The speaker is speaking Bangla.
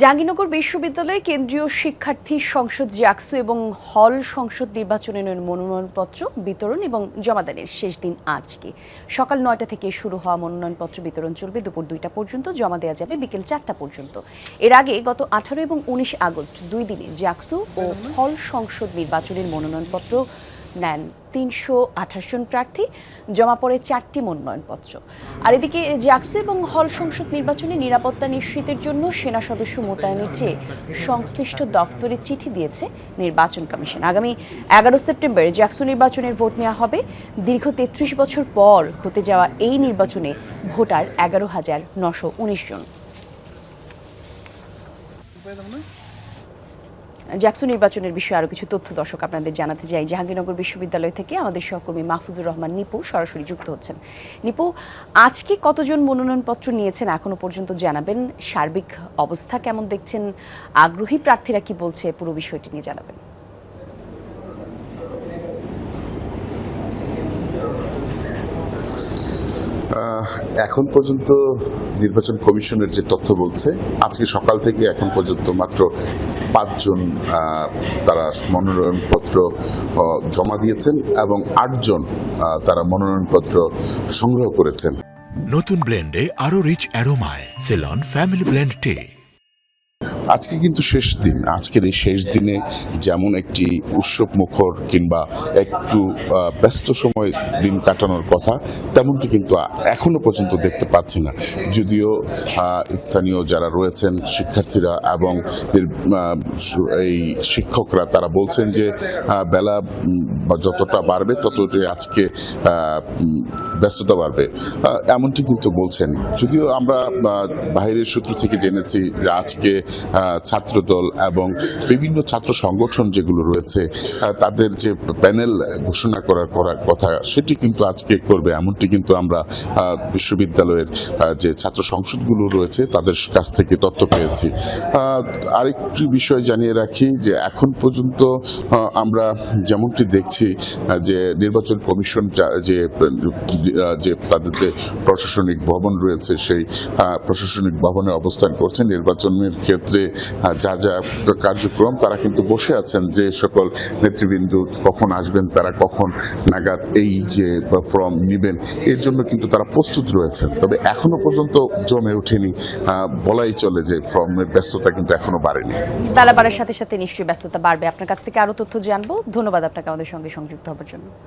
জাহাঙ্গীরনগর বিশ্ববিদ্যালয়ে কেন্দ্রীয় শিক্ষার্থী সংসদ জাকসু এবং হল সংসদ নির্বাচনের মনোনয়নপত্র বিতরণ এবং জমাদানের শেষ দিন আজকে। সকাল নয়টা থেকে শুরু হওয়া মনোনয়নপত্র বিতরণ চলবে দুপুর দুইটা পর্যন্ত জমা দেওয়া যাবে বিকেল চারটা পর্যন্ত। এর আগে গত আঠারো এবং উনিশ আগস্ট দুই দিনে জাকসু ও হল সংসদ নির্বাচনের মনোনয়নপত্র নেন। তিনশো আঠাশ জন প্রার্থী, জমা পড়ে চারটি মনোনয়নপত্র। আর এদিকে জাকসু এবং হল সংসদ নির্বাচনে নিরাপত্তা নিশ্চিতের জন্য সেনা সদস্য মোতায়েনের চেয়ে সংশ্লিষ্ট দফতরে চিঠি দিয়েছে নির্বাচন কমিশন। আগামী এগারো সেপ্টেম্বর জাকসু নির্বাচনের ভোট নেওয়া হবে, দীর্ঘ তেত্রিশ বছর পর হতে যাওয়া এই নির্বাচনে ভোটার এগারো হাজার নশো উনিশ জন। জ্যাকসু নির্বাচনের বিষয়ে আরও কিছু তথ্য দর্শক আপনাদের জানাতে চাই। জাহাঙ্গীরনগর বিশ্ববিদ্যালয় থেকে আমাদের সহকর্মী মাহফুজুর রহমান নিপু সরাসরি যুক্ত হচ্ছেন। নিপু, আজকে কতজন মনোনয়নপত্র নিয়েছেন এখনও পর্যন্ত জানাবেন? সার্বিক অবস্থা কেমন দেখছেন? আগ্রহী প্রার্থীরা কি বলছে? পুরো বিষয়টি নিয়ে জানাবেন। এখন পর্যন্ত নির্বাচন কমিশনের যে তথ্য বলছে, আজকে সকাল থেকে এখন পর্যন্ত মাত্র পাঁচজন তারা মনোনয়নপত্র জমা দিয়েছেন এবং আটজন তারা মনোনয়নপত্র সংগ্রহ করেছেন। নতুন ব্লেন্ডে আরও রিচ অ্যারোমায়, সেলন, ফ্যামিলি ব্লেন্ড টে। আজকে কিন্তু শেষ দিন। আজকের এই শেষ দিনে যেমন একটি উৎসব মুখর কিংবা একটু ব্যস্ত সময় দিন কাটানোর কথা, তেমনটি কিন্তু আ- এখনও পর্যন্ত দেখতে পাচ্ছি না। যদিও স্থানীয় যারা রয়েছেন, শিক্ষার্থীরা এবং এই শিক্ষকরা, তারা বলছেন যে বেলা যতটা বাড়বে ততটাই আজকে ব্যস্ততা বাড়বে। এমনটি কিন্তু বলছেন। যদিও আমরা বাইরের সূত্র থেকে জেনেছি আজকে ছাত্রদল এবং বিভিন্ন ছাত্র সংগঠন যেগুলো রয়েছে তাদের যে প্যানেল ঘোষণা করার করার কথা, সেটি কিন্তু আজকে করবে। এমনটি কিন্তু আমরা বিশ্ববিদ্যালয়ের যে ছাত্র সংসদগুলো রয়েছে, তাদের কাছ থেকে তথ্য পেয়েছি। আরেকটি বিষয় জানিয়ে রাখি যে এখন পর্যন্ত আমরা যেমনটি দেখছি যে নির্বাচন কমিশন যা- যে যে তাদের যে প্রশাসনিক ভবন রয়েছে, সেই প্রশাসনিক ভবনে অবস্থান করছে। নির্বাচনের ক্ষেত্রে যা যা কার্যক্রম, তারা কিন্তু বসে আছেন যে সকল নেতৃবৃন্দ কখন আসবেন, তারা কখন নাগাদ এই যে ফর্ম নেবেন, এর জন্য কিন্তু তারা প্রস্তুত রয়েছেন। তবে এখনও পর্যন্ত জমে ওঠেনি বলাই চলে যে ফর্মের ব্যস্ততা কিন্তু এখনও বাড়েনি। বেলা বাড়ার সাথে সাথে নিশ্চয়ই ব্যস্ততা বাড়বে। আপনার কাছ থেকে আরও তথ্য জানব। ধন্যবাদ আপনাকে আমাদের সঙ্গে সংযুক্ত হবার জন্য।